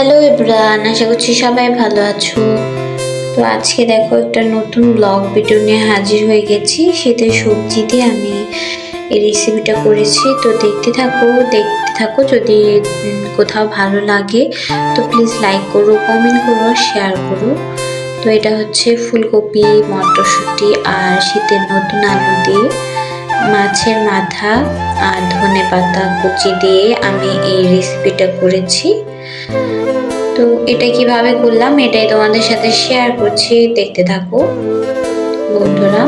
Hello Ibran আশা করছি সবাই ভালো আছো। তো আজকে দেখো একটা নতুন ব্লগ ভিডিও নিয়ে হাজির হয়ে গেছি। শীতের সবজি দিয়ে আমি এই রেসিপিটা করেছি। তো দেখতে থাকো দেখতে থাকো যদি কোথাও ভালো লাগে। তো প্লিজ লাইক করো কমেন্ট করো শেয়ার করো। তো এটা হচ্ছে ফুলকপি, মটরশুঁটি আর শীতের নতুন আলু দিয়ে মাছের মাথা আর ধনে পাতা কুচি দিয়ে আমি এই রেসিপিটা করেছি। তো এটা কীভাবে করলাম, এটাই তোমাদের সাথে শেয়ার করছি। দেখতে থাকো, বন্ধুরা।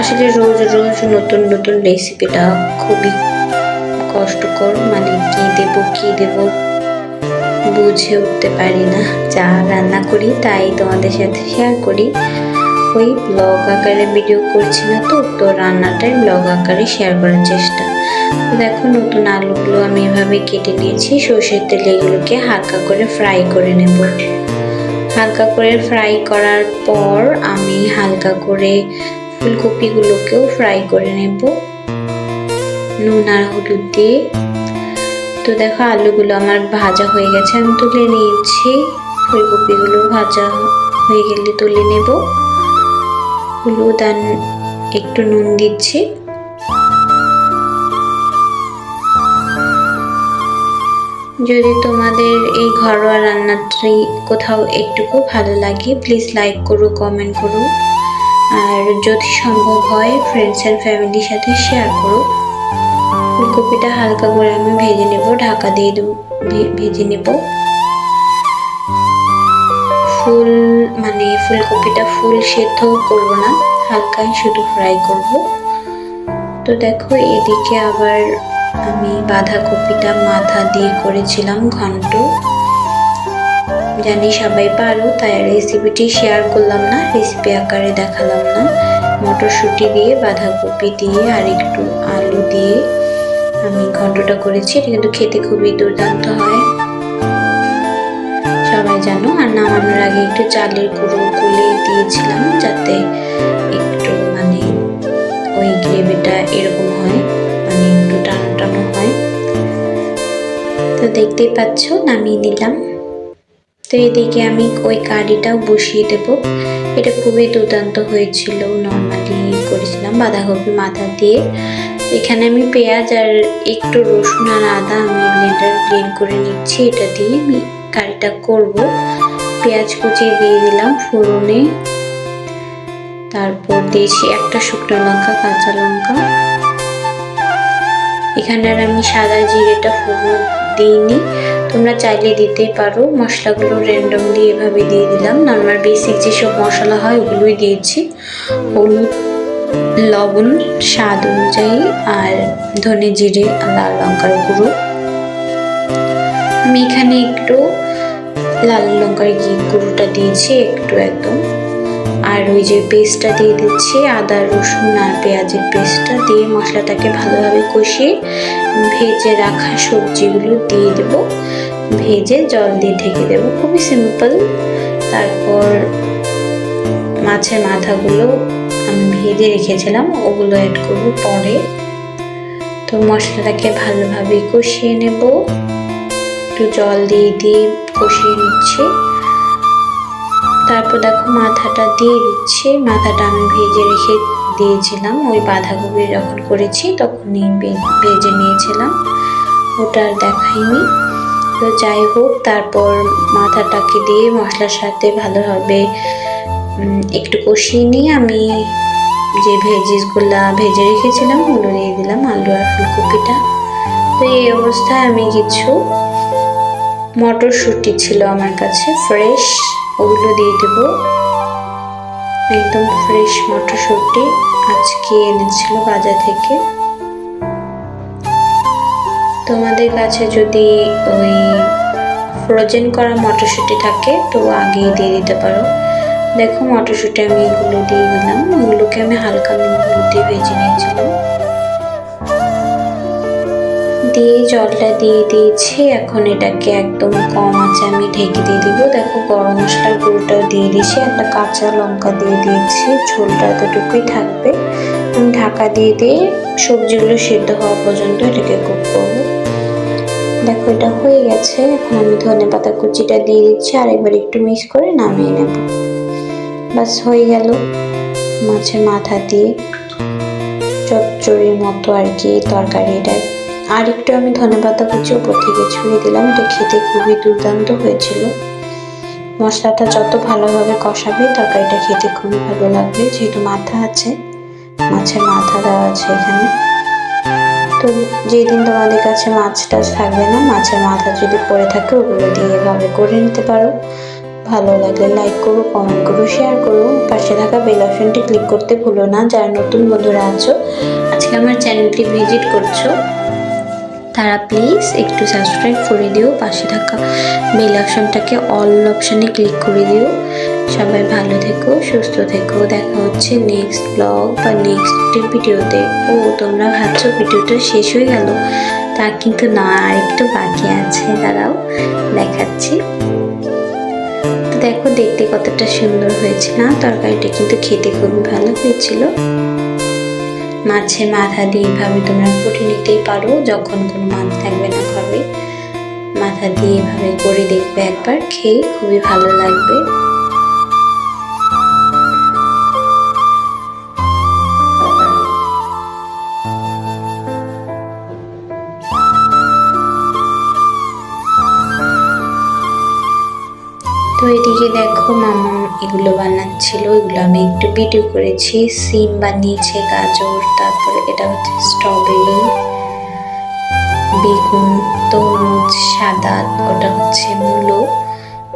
আসলে রোজ রোজ নতুন নতুন রেসিপিটা খুবই কষ্টকর মানে কী দেব, কি দেব বুঝে উঠতে পারি না। যা রান্না করি, তাই তোমাদের সাথে শেয়ার করি। ওই ব্লগ আকারে ভিডিও করছি না তো তো রান্নাটাই ব্লগ আকারে শেয়ার করার চেষ্টা। দেখো নতুন আলুগুলো আমি এভাবে কেটে নিয়েছি, সর্ষের তেলে এগুলোকে হালকা করে ফ্রাই করে নেব। হালকা করে ফ্রাই করার পর আমি হালকা করে ফুলকপিগুলোকেও ফ্রাই করে নেব। নুন আর হলুদ দিয়ে। তো দেখো আলুগুলো আমার ভাজা হয়ে গেছে, আমি তুলে নিয়েছি। ফুলকপিগুলো ভাজা হয়ে গেলে তুলে নেব। হলুদ আর একটু নুন দিচ্ছি। যদি তোমাদের এই ঘরোয়া রান্নাটি কোথাও একটুকু ভালো লাগে প্লিজ লাইক করো কমেন্ট করো। আর যদি সম্ভব হয় ফ্রেন্ডস অ্যান্ড ফ্যামিলির সাথে শেয়ার করো। ফুলকপিটা হালকা করে আমি ভেজে নেব, ঢাকা দিয়ে দেব- ভেজে নেব। ফুল মানে ফুলকপিটা ফুল সেদ্ধ করব না, হালকাই শুধু ফ্রাই করব। তো দেখো, এদিকে আবার আমি বাঁধাকপিটা মাথা দিয়ে করেছিলাম ঘন্ট। জানি সবাই পারো, তাই রেসিপিটি শেয়ার করলাম না রেসিপি আকারে দেখালাম না। মটরশুঁটি দিয়ে, বাঁধাকপি দিয়ে, আর একটু আলু দিয়ে আমি ঘন্টটা করেছি। এটা কিন্তু খেতে খুবই দুর্দান্ত হয়। জানো? আর নামানোর আগে একটু চালের গুঁড়ো গুলে দিয়েছিলাম যাতে একটু মানে ওই গ্রেভিটা এরকম হয় মানে একটু টানো টানো হয়। তো দেখতেই পাচ্ছ, নামিয়ে নিলাম। তো এদিকে আমি ওই কারিটাও বসিয়ে দেব। এটা খুবই দুর্দান্ত হয়েছিল। নর্মালি করেছিলাম বাঁধাকপি মাথা দিয়ে। এখানে আমি পেঁয়াজ আর একটু রসুন আর আদা আমি ব্লেন্ডার ব্লেন্ড করে নিচ্ছি। এটা দিয়ে আমি কারিটা করব। পেঁয়াজ কুচি দিয়ে দিলাম ফোড়নে। তারপর দিয়েছি একটা শুকনো লঙ্কা, কাঁচা লঙ্কা। এখানে আর আমি সাদা জিরেটা ফোড়ন দিইনি। তোমরা চাইলে দিতেই পারো। মশলাগুলো র্যান্ডমলি এভাবে দিয়ে দিলাম। নর্মাল বেসিক যেসব মশলা হয়, ওগুলোই দিয়েছি। হলুদ, লবণ, স্বাদ অনুযায়ী আর ধনে জিরে লাল লঙ্কার গুঁড়ো। আমি এখানে একটু লাল লঙ্কার ঘি গুঁড়োটা দিয়েছি একটু একদম। আর ওই যে পেস্টটা দিয়ে দিচ্ছি, আদা, রসুন আর পেঁয়াজের পেস্টটা দিয়ে মশলাটাকে ভালোভাবে কষিয়ে ভেজে রাখা সবজিগুলো দিয়ে দেবো। ভেজে জল দিয়ে ঢেকে দেবো, খুবই সিম্পল তারপর মাছের মাথাগুলো আমি ভেজে রেখেছিলাম, ওগুলো অ্যাড করব পরে। তো মশলাটাকে ভালোভাবে কষিয়ে নেব। একটু জল দিয়ে দিয়ে কষিয়ে নিচ্ছি। তারপর দেখো মাথাটা দিয়ে দিচ্ছে। মাথাটা আমি ভেজে রেখে দিয়েছিলাম। ওই বাঁধাকপি যখন করেছি তখনই ভেজে নিয়েছিলাম। ওটা আর দেখাইনি। তো যাই হোক, তারপর মাথাটাকে দিয়ে মশলার সাথে ভালোভাবে একটু কষিয়ে নিয়ে আমি যে ভেজিসগুলো ভেজে রেখেছিলাম, ওগুলো দিয়ে দিলাম আলু আর ফুলকপিটা। তো এই অবস্থায় আমি কিছু মটরশুঁটি ছিল আমার কাছে ফ্রেশ ওগুলো দিয়ে দেব। একদম ফ্রেশ মটরশুঁটি আজকে এনেছিল বাজার থেকে। তোমাদের কাছে যদি ওই ফ্রোজেন করা মটরশুঁটি থাকে, তো আগেই দিয়ে দিতে পারো। দেখো মটরশুঁটি আমি এগুলো দিয়ে দিলাম। ওগুলোকে আমি হালকা নুন হলুদ দিয়ে ভেজে নিয়েছিলাম। দিয়ে জলটা দিয়ে দিয়েছি। এখন এটাকে একদম কম আছে, আমি ঢেকে দিয়ে দিব। দেখো, গরম মশলার গুঁড়োটাও দিয়ে দিয়েছি, একটা কাঁচা লঙ্কা দিয়ে দিয়েছি। ঝোলটা এতটুকুই থাকবে। ঢাকা দিয়ে দিয়ে সবজিগুলো সেদ্ধ হওয়া পর্যন্ত এটাকে কুক করব। দেখো, এটা হয়ে গেছে। এখন আমি ধনে পাতা কুচিটা দিয়ে দিচ্ছি, আর একবার একটু মিক্স করে নামিয়ে নেব। বাস হয়ে গেল মাছের মাথা দিয়ে। চচ্চড়ির মতো আর কি তরকারি এটা আর একটু আমি ধনে পাতা কুচি উপর থেকে ছুঁয়ে দিলাম। এটা খেতে খুবই দুর্দান্ত হয়েছিল। মশলাটা যত ভালোভাবে কষাবে, তরকারিটা খেতে খুবই ভালো লাগবে। যেহেতু মাথা আছে, মাছের মাথা দেওয়া আছে এখানে। তো যেদিন তোমাদের কাছে মাছ টাছ থাকবে না, মাছের মাথা যদি পড়ে থাকে, ওগুলো দিয়ে এভাবে করে নিতে পারো। ভালো লাগলে লাইক করো কমেন্ট করো শেয়ার করো। পাশে থাকা বেল অপশনটি ক্লিক করতে ভুলো না। যারা নতুন বন্ধুরা আছো, আজকে আমার চ্যানেলটি ভিজিট করছ। তারা প্লিজ একটু সাবস্ক্রাইব করে দিও, পাশে থাকা বেল অপশনটাকে অল অপশানে ক্লিক করে দিও। সবাই ভালো থেকো, সুস্থ থেকো, দেখা হচ্ছে নেক্সট ব্লগ বা নেক্সট ভিডিওতে ও, তোমরা ভাবছ ভিডিওটা শেষ হয়ে গেল? তা কিন্তু না, আর একটু বাকি আছে, দাঁড়াও, দেখাচ্ছি। দেখো, দেখতে কতটা সুন্দর হয়েছে না? তরকারিটা কিন্তু খেতে খুবই ভালো হয়েছিল। মাছের মাথা দিয়ে এভাবে তোমরা কুটে নিতেই পারো, যখন কোনো মাছ থাকবে না ঘরে। মাথা দিয়ে এভাবে করে দেখবে একবার, খেয়ে খুবই ভালো লাগবে। তো এদিকে দেখো মামা এগুলো বানাচ্ছিল এগুলো আমি একটু ভিডিও করেছি। সিম বানিয়েছে, গাজর, তারপরে এটা হচ্ছে স্ট্রবেরি বেগুন, তরমুজ, সাদা, ওটা হচ্ছে মূলো,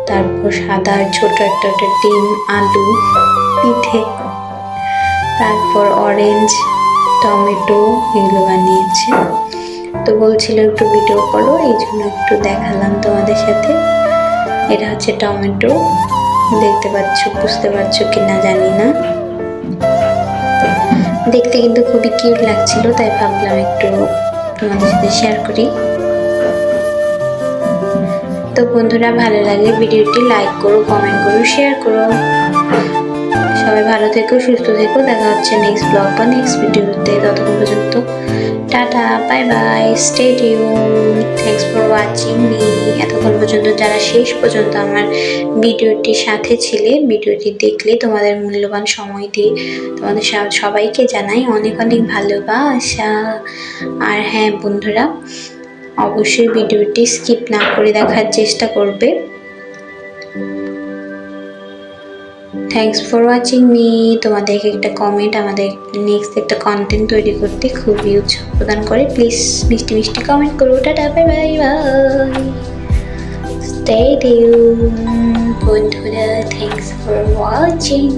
তারপর সাদা ছোট একটা একটা ডিম, আলু, পিঠে। তারপর অরেঞ্জ টমেটো, এগুলো বানিয়েছে। তো বলছিল একটু ভিডিও করো, এই জন্য একটু দেখালাম তোমাদের সাথে। এটা হচ্ছে টমেটো। দেখতে পাচ্ছ, বুঝতে পারছ কি না জানি না। দেখতে কিন্তু খুবই কিউট লাগছিল, তাই ভাবলাম একটু তোমাদের সাথে শেয়ার করি। তো বন্ধুরা, ভালো লাগলে ভিডিওটি লাইক করো কমেন্ট করো শেয়ার করো। সবাই ভালো থেকো, সুস্থ থেকো, দেখা হচ্ছে নেক্সট ব্লগ বা নেক্সট ভিডিওতে ততক্ষণ পর্যন্ত tata bye bye stay tune thanks for watching me এতক্ষণ পর্যন্ত যারা শেষ পর্যন্ত আমার ভিডিওটির সাথে ছিলে, ভিডিওটি দেখলে তোমাদের মূল্যবান সময় দিয়ে তোমাদের সব- সবাইকে জানাই অনেক অনেক ভালোবাসা। আর হ্যাঁ বন্ধুরা, অবশ্যই ভিডিওটি স্কিপ না করে দেখার চেষ্টা করবে। থ্যাংকস ফর ওয়াচিং মি তোমাদের একটা কমেন্ট আমাদের নেক্সট একটা কন্টেন্ট তৈরি করতে খুবই উৎসাহ প্রদান করে। প্লিজ মিষ্টি মিষ্টি কমেন্ট করো। Tata bye bye bye tune বন্ধুরা থ্যাংকস ফর ওয়াচিং